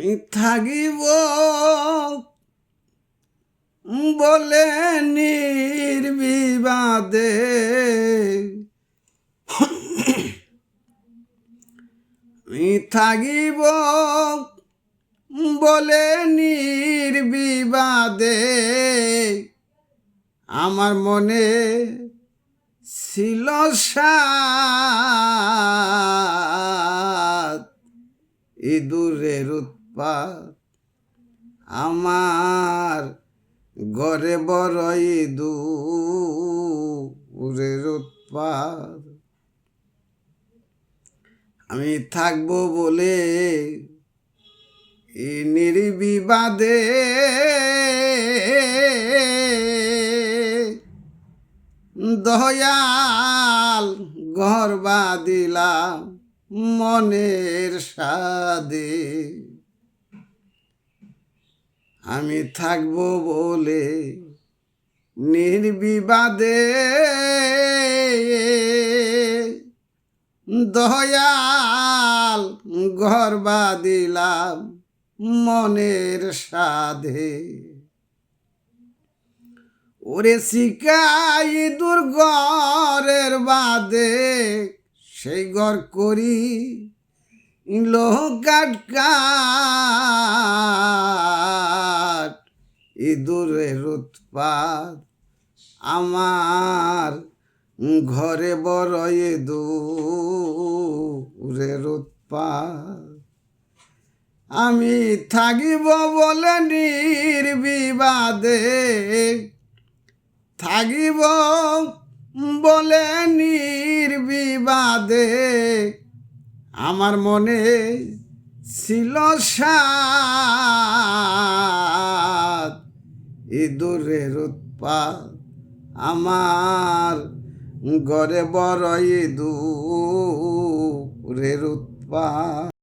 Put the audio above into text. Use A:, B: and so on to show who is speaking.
A: আমি থাকিব। বলে নির্বিবাদে। আমি থাকিব। বলে নির্বিবাদে। আমার মনে ছিল সাত। ইঁদুরের আমার ঘরে বড় ইঁদুরের উৎপাত। আমি থাকব বলে এই নির্বিবাদে। দয়াল ঘর বাদিলাম মনের সাদে। আমি থাকব বলে নির্বিবাদে। দয়াল ঘর বাদিলাম মনের সাধে। ওরে শিকাই দুর্গরের বাদে সেই ঘর করি লোহাট কাঠ ইঁদুরের উৎপাত আমার ঘরে বড় ইঁদুরের উৎপাত আমি থাকিব বলে নির্বিবাদে, থাকিব বলে নির্বিবাদে। আমার মনে ছিল সাত ইঁদুরের উৎপাত আমার ঘরে বড় ইঁদুরের উৎপাত